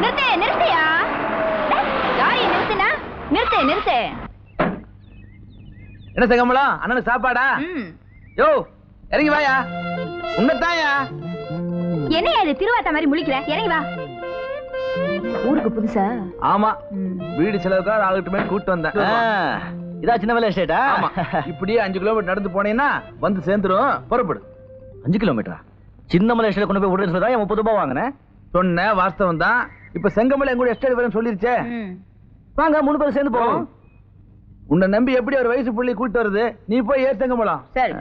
நிறுத்து நிறுத்தியா? லாரி நிறுத்துனா? நிறுத்து நிறுத்து. என்ன செங்கமலம் அண்ணனுக்கு சாப்பாடா. யோ இறங்கி வாயா. உன்னதாயா என்னையா இது திருவாத்த மாதிரி முழிக்கிற? இறங்கி வா. ஊருக்கு புதுசா? ஆமா. வீடு செலவுக்காக ஆளுகிட்ட மேல கூட்டு வந்தேன். இதா சின்ன வேலை எஸ்டேட்டா ஆமா. இப்படியே அஞ்சு கிலோமீட்டர் நடந்து போனீங்கன்னா வந்து சேர்ந்துரும். புறப்படு. அஞ்சு கிலோமீட்டரா சின்ன மலை எஸ்டேட் கொண்டு போய் விடுறேன்னு சொல்லி தான் முப்பது ரூபாய் வாங்கினேன் சொன்ன வாஸ்தவம் தான். இப்ப செங்கமலை எங்கூட எஸ்டேட் வரேன்னு சொல்லிருச்சே. வாங்க மூணு பேரும் சேர்ந்து போவோம். உன்னை நம்பி எப்படி ஒரு வயசு புள்ளி கூட்டு வருது? நீ போய் ஏறு செங்கமலம் சரி.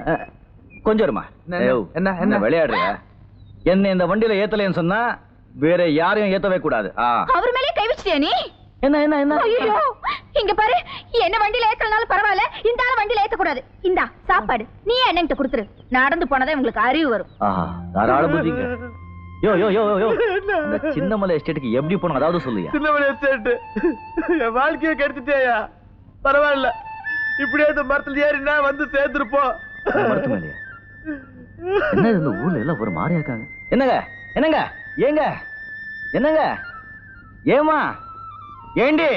கொஞ்சம் இருமா என்ன, என்ன? விளையாடுற? என்ன இந்த வண்டியில ஏத்தலைன்னு சொன்னா வேற யாரையும் ஏத்தவே கூடாது. அவர் மேலே கை வச்சிட்டியா நீ? என்ன என்ன என்ன? ஐயோ. இங்க பாரு. என்ன வண்டியில ஏத்தலனாலும் பரவாயில்ல. இந்த ஆள வண்டியில ஏத்த கூடாது இந்தா சாப்பாடு. நீ என்னங்கிட்ட கொடுத்துரு. நடந்து போனதா உங்களுக்கு அறிவு வரும். ஆஹா தாராள புத்திங்க. யோ யோ யோ யோ, யோ இந்த சின்ன மலை எஸ்டேட்டுக்கு எப்படி போனோம்? அதாவது சொல்லுயா சின்னமலை எஸ்டேட் என் வாழ்க்கையை கெடுத்துட்டேயா பரவாயில்ல. இப்படியே இந்த மரத்துல ஏறினா வந்து சேர்ந்துருப்போம். மரத்து மேலையா? என்ன இந்த ஊர்ல எல்லாம் ஒரு மாதிரியா இருக்காங்க? என்னங்க? என்னங்க? ஏங்க? என்னங்க? ஏமா ஏண்டி?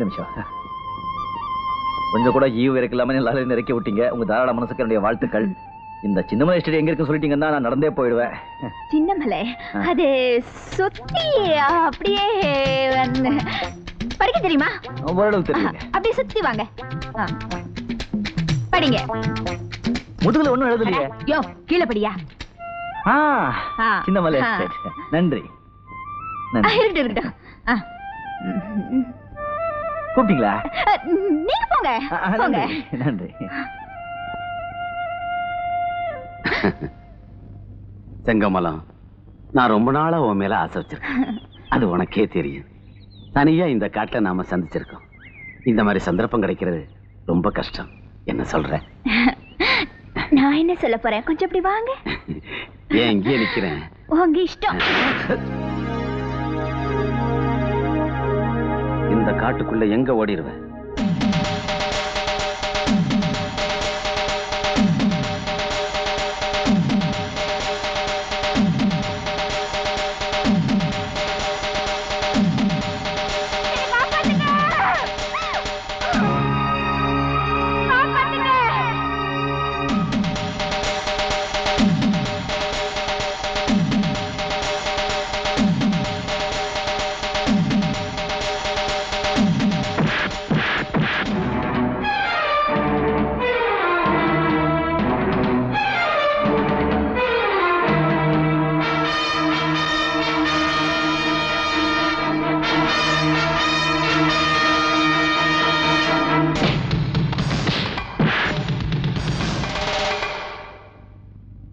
நிமிஷம். கொஞ்சம் கூட ஈவு இறக்கலாம எல்லாரும் இறக்கி விட்டீங்க. உங்க தாராள மனசுக்கு என்னுடைய வாழ்த்துக்கள். இந்த சின்னமலை எஸ்டேட் எங்க இருக்குன்னு சொல்லிட்டீங்கன்னா நான் நடந்தே போயிடுவேன். சின்னமலை? அது சுத்தி அப்படியே படிக்க தெரியுமா? ஓரளவு தெரியுங்க. அப்படியே சுத்தி வாங்க. படிங்க. முதுகுல ஒண்ணும் எழுதலையே. யோ கீழே படியா. சின்னமலை நன்றி. இருக்கட்டும். கூப்பிட்டீங்களா? நீங்க போங்க. நன்றி. செங்கமலம் நான் ரொம்ப நாளா உன் மேல ஆசை வச்சிருக்கேன். அது உனக்கே தெரியும். தனியா இந்த காட்டுல நாம சந்திச்சிருக்கோம். இந்த மாதிரி சந்தர்ப்பம் கிடைக்கிறது ரொம்ப கஷ்டம். என்ன சொல்ற? நான் என்ன சொல்ல போறேன்? கொஞ்சம் இப்படி வாங்க. ஏன் இங்கேயே நிக்கிறேன்? உங்க இஷ்டம். இந்த காட்டுக்குள்ள எங்க ஓடிடுவ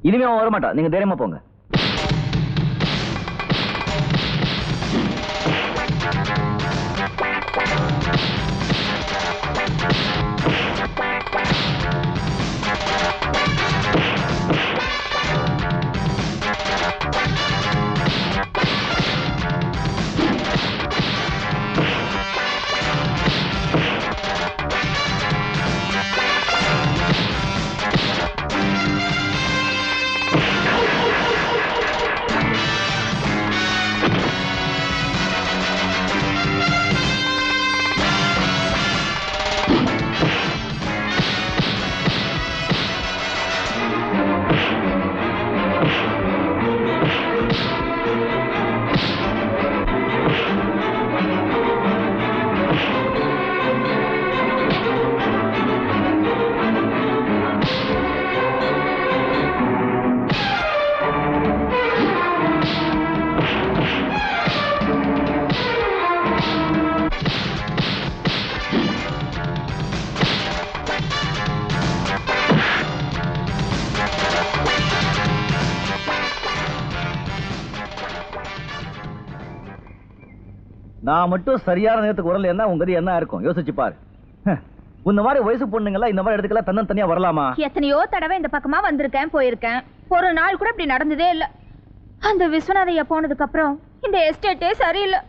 இனிமே அவன் வரமாட்டான். நீங்க தைரியமா போங்க. நான் மட்டும் சரியான நேரத்துக்கு வரல என்ன உங்க என்ன இருக்கும்? யோசிச்சு பாரு. ஹ், உன்ன மாதிரி வயசு பொண்ணுங்களா இந்த மாதிரி இடத்துக்குலாம் தன்னன் தனியா வரலாமா? எத்தனையோ தடவை இந்த பக்கமா வந்திருக்கேன் போயிருக்கேன். ஒரு நாள் கூட இப்படி நடந்ததே இல்ல. அந்த விஸ்வநாதையா போனதுக்கு அப்புறம் இந்த எஸ்டேட்டே சரியில்லை.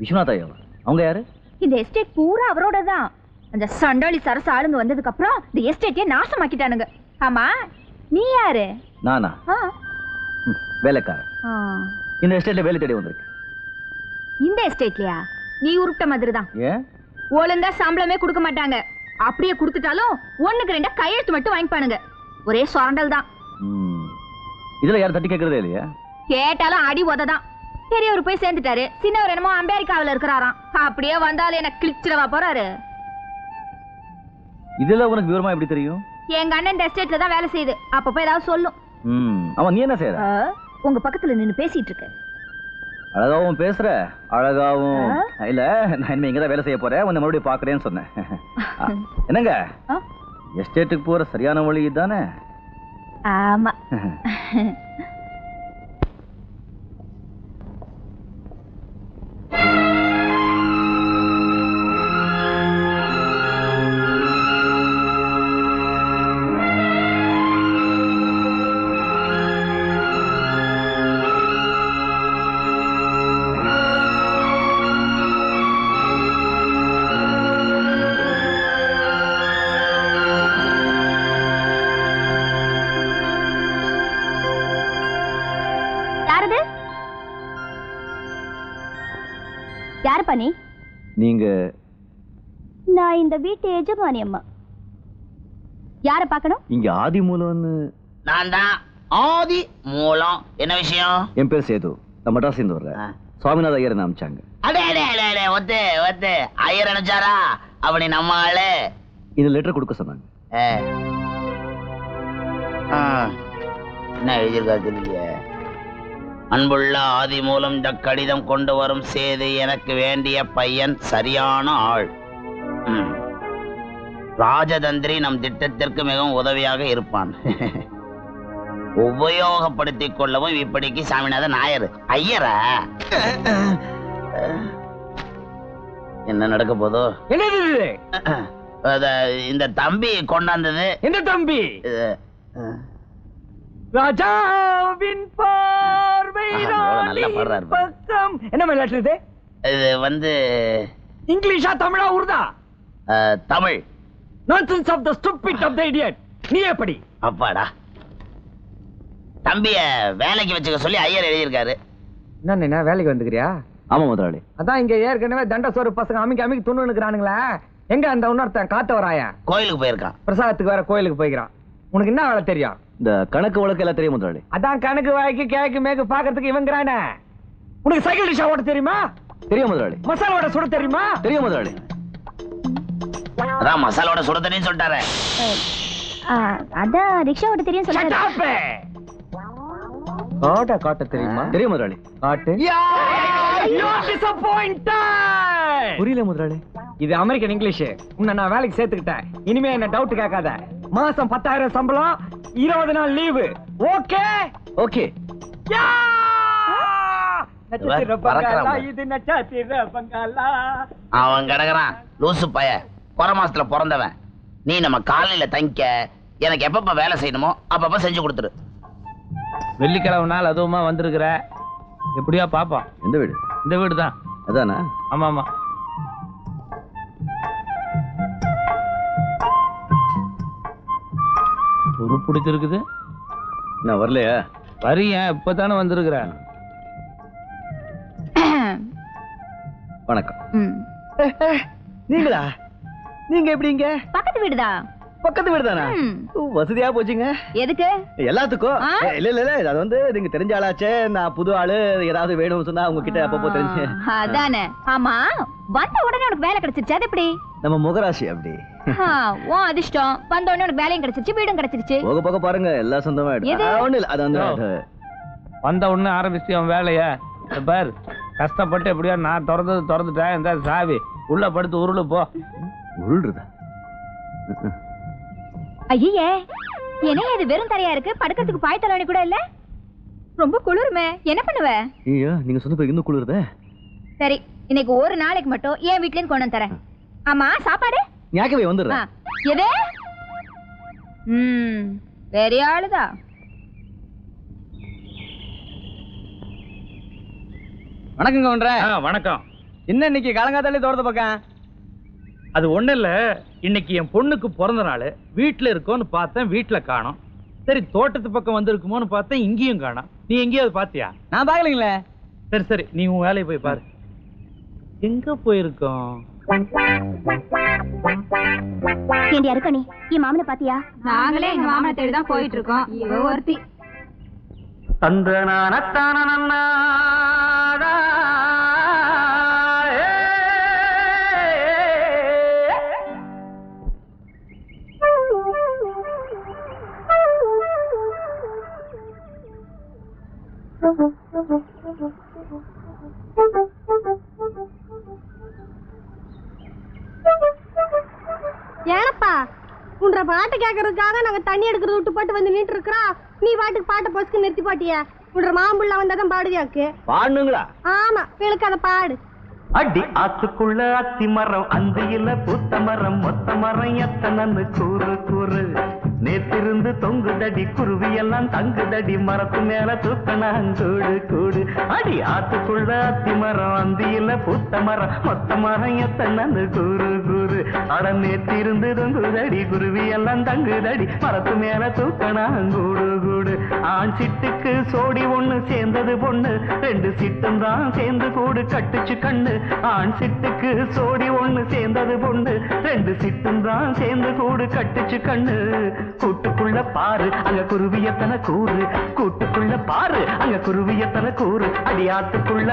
விஸ்வநாத் ஐயா அவங்க யாரு? இந்த எஸ்டேட் பூரா அவரோட தான் அந்த சண்டாளி சரசு ஆளுங்க வந்ததுக்கு அப்புறம் இந்த எஸ்டேட்டே நாசமாக்கிட்டானுங்க. ஆமா நீ யாரு? நானா? வேலைக்காரன். இந்த எஸ்டேட்ல வேலை தேடி வந்திருக்கு இந்த எஸ்டேட்லயா நீ உருட்ட மாதிரி தான் ஒழுங்கா சம்பளமே கொடுக்க மாட்டாங்க. அப்படியே கொடுத்துட்டாலும் ஒண்ணுக்கு ரெண்டா கையெழுத்து மட்டும் வாங்கிப்பானுங்க. ஒரே சுரண்டல் தான். இதுல யாரும் தட்டி கேட்கறதே இல்லையா? கேட்டாலும் அடி உததான். பெரியவர் போய் சேர்ந்துட்டாரு. சின்னவர் என்னமோ அமெரிக்காவுல இருக்கிறாராம். அப்படியே வந்தாலும் என்ன கிழிச்சிடவா போறாரு? இதுல உனக்கு விவரமா எப்படி தெரியும்? எங்க அண்ணன் எஸ்டேட்ல தான் வேலை செய்யுது. அப்பப்போ ஏதாவது சொல்லும். அவன் நீ என்ன செய்யற உங்க பக்கத்துல நின்னு பேசிட்டு இருக்கு. அழகாவும் பேசுற அழகாவும் இல்ல நான் இனிமே இங்க தான் வேலை செய்ய போறேன். உன்னை மறுபடியும் பாக்குறேன்னு சொன்னேன். என்னங்க? எஸ்டேட்டுக்கு போற சரியான வழி தானே ஆமா. யாருப்பா நீ நீங்க நான் இந்த வீட்டு எஜமானி அம்மா. யார பார்க்கணும்? இங்க ஆதி மூலம்னு நான் தான். ஆதி மூலம். என்ன விஷயம்? என் பேர் சேது. நான் மெட்ராஸ் இருந்து வர்றேன். சுவாமிநாத ஐயர் அமிச்சாங்க. அடே அடே அடே அடே ஒத்து ஒத்து. ஐயர் நினைச்சாரா அப்படி நம்ம ஆளு. இந்த லெட்டர் கொடுக்க சொன்னாங்க. என்ன எழுதியிருக்காரு தெரியலையே. அன்புள்ள ஆதி மூலம் இந்த கடிதம் கொண்டு வரும் செய்தி எனக்கு வேண்டிய பையன் சரியான ஆள். ராஜதந்திரி நம் திட்டத்திற்கு மிகவும் உதவியாக இருப்பான். உபயோகப்படுத்திக் கொள்ளவும் இப்படிக்கு சாமிநாதன் நாயர். ஐயரா? என்ன நடக்க போதோ? இந்த தம்பி கொண்டாந்தது. எந்த தம்பி? ராஜாவின் எவ்வளவு நல்லா பாடுறாரு. பக்கம். என்ன மாதிரி லெட்டர் இது? இது வந்து இங்கிலீஷா தமிழா உருதா? Tamil. Nonsense of the stupid of the idiot நீ எப்படி? அப்பாடா. தம்பிய வேலைக்கு வச்சுக்க சொல்லி ஐயர் எழுதியிருக்காரு. என்ன வேலைக்கு வந்துக்கிறியா ஆமா முதலாளி. அதான் இங்க ஏற்கனவே தண்டசோறு பசங்க அமைக்க அமைக்க துண்ணு நிக்கிறானுங்களே. எங்க அந்த இன்னொருத்தன் காத்தவராயா கோயிலுக்கு போயிருக்கான். பிரசாதத்துக்கு வேற கோயிலுக்கு போய்க்கிறான். உனக்கு என்ன வேலை தெரியும்? இந்த கணக்கு வழக்கு எல்லாம் தெரியும் முதலாளி. அதான் கணக்கு வாய்க்கு கேக்கு மேக்கு பாக்கிறதுக்கு இவங்கிறானே உனக்கு சைக்கிள் ரிக்ஷா ஓட்ட தெரியுமா? தெரியும் முதலாளி. மசாலா வடை சுட தெரியுமா? தெரியும் முதலாளி. அதான் மசாலோட சுட தண்ணின்னு சொல்லிட்டாரு அதான் ரிக்ஷா ஓட்ட தெரியும் up! காட்ட காட்ட தெரியுமா? தெரியும் முதலாளி. காட்டு. புரியல முதலாளி. இது அமெரிக்கன் இங்கிலீஷ் உன்னை நான் வேலைக்கு சேர்த்துக்கிட்டேன். இனிமே என்ன டவுட் கேட்காத. மாசம் பத்தாயிரம் சம்பளம் இருபது நாள் லீவு ஓகே ஓகே அவன் கிடக்குறான். லூசு பைய. குறை மாசத்துல பிறந்தவன். நீ நம்ம காலையில தங்கிக்க. எனக்கு எப்பப்ப வேலை செய்யணுமோ அப்பப்ப செஞ்சு கொடுத்துரு. வெள்ளிக்கிழமை நாள் அதுவுமா வந்திருக்கிற. எப்படியா பாப்போம். எந்த வீடு? இந்த வீடு தான் அதானே? ஆமா ஆமா துரு பிடிச்சிருக்குது. நான் வரலையா? வரியா இப்பதானே வந்திருக்கிற? வணக்கம். நீங்களா? நீங்க எப்படிங்க பக்கத்து வீடுதான் பக்கத்து வீடு தானா ம். வசதியா போச்சுங்க. எதுக்கு? எல்லாத்துக்கும். இல்ல இல்ல இல்ல அது வந்து நீங்க தெரிஞ்ச ஆளாச்சே. நான் புது ஆளு ஏதாவது வேணும்னு சொன்னா உங்ககிட்ட அப்பப்போ தெரிஞ்சு. அதானே. ஆமா. வந்த உடனே உனக்கு வேலை கிடைச்சிருச்சு? அது எப்படி? நம்ம முகராசி அப்படி. உன் அதிர்ஷ்டம். வந்த உடனே உனக்கு வேலையும் கிடைச்சிருச்சு வீடும் கிடைச்சிருச்சு. போக போக பாருங்க எல்லா சொந்தமா? ஒண்ணு இல்ல அது வந்து வந்த உடனே ஆரம்பிச்சு அவன் வேலைய? பார் கஷ்டப்பட்டு எப்படியோ நான் திறந்தது திறந்துட்டேன் இந்த சாவி. உள்ள படுத்து உருளு போ. உருள்றதா? ஐயே என்ன இது வெறும் தரையா இருக்கு? படுக்கிறதுக்கு பாய் தலைவணி கூட இல்ல? ரொம்ப குளிருமே என்ன பண்ணுவ? ஐயோ நீங்க சொன்ன போய் இன்னும் குளிருதே? சரி இன்னைக்கு ஒரு நாளைக்கு மட்டும் என் வீட்ல இருந்து கொண்டு வந்து தரேன். ஆமா சாப்பாடு? ஞாக்கவே வந்துடுறேன். எது? ம் பெரிய ஆளுதா? வணக்கங்க ஒன்ற வணக்கம். என்ன இன்னைக்கு காலங்காத்தாலே தோட்டத்தை பக்கம் அது ஒண்ணும் இல்ல. இன்னைக்கு என் பொண்ணுக்கு பிறந்த நாள். வீட்டுல இருக்கோன்னு பார்த்தேன் வீட்டுல காணோம். சரி தோட்டத்து பக்கம் வந்திருக்குமோன்னு பார்த்தேன் இங்கேயும் காணோம். நீ எங்கேயாவது பாத்தியா? நான் பாக்கலீங்களே சரி சரி நீ உன் வேலையை போய் பாரு. எங்க போயிருக்கோம்? ஏண்டி அருக்கணி என் மாமனை பாத்தியா? நாங்களே எங்க மாமனை தேடி தான் போயிட்டு இருக்கோம் இவ ஒருத்தி ஏனப்பா உன்ற பாட்டு கேட்கறதுக்காக நாங்க தண்ணி எடுக்கிறது விட்டு போட்டு வந்து நின்று இருக்கிறோம் நீ பாட்டுக்கு பாட்டை பொசுக்கு நிறுத்தி பாட்டிய. உன்ற மாம்புள்ள வந்தாதான் பாடுவியாக்கு பாடுங்களா ஆமா இழுக்கு அதை பாடு. அடி ஆத்துக்குள்ள அத்தி மரம் அந்தியில பூத்த மரம் மொத்த மரம் எத்தனன்னு கூறு கூறு. நேத்திருந்து தொங்குதடி குருவி எல்லாம் தங்குதடி மரத்து மேல தூக்கணாங்கூடு கூடு அடி ஆத்துக்குள்ள அத்தி மரம் அந்தியில பூத்த மரம் மொத்த மரம் எத்தனை கூறு கூறு. அட நேத்திருந்து தொங்குதடி குருவி எல்லாம் தங்குதடி மரத்து மேல தூக்கணாங்கூடு கூடு. ஆண் சிட்டுக்கு சோடி ஒண்ணு சேர்ந்தது பொண்ணு ரெண்டு சிட்டும் தான் சேர்ந்து கூடு கட்டுச்சு கண்ணு. ஆண் சிட்டுக்கு சோடி ஒண்ணு சேர்ந்தது பொண்ணு ரெண்டு சிட்டும் தான் சேர்ந்து கூடு கட்டுச்சு கண்ணு. கூட்டுக்குள்ள பாரு அங்க குருவியத்தன கூறு? கூட்டுக்குள்ள பாரு அங்க குருவியத்தன கூறு? அடியாத்துக்குள்ள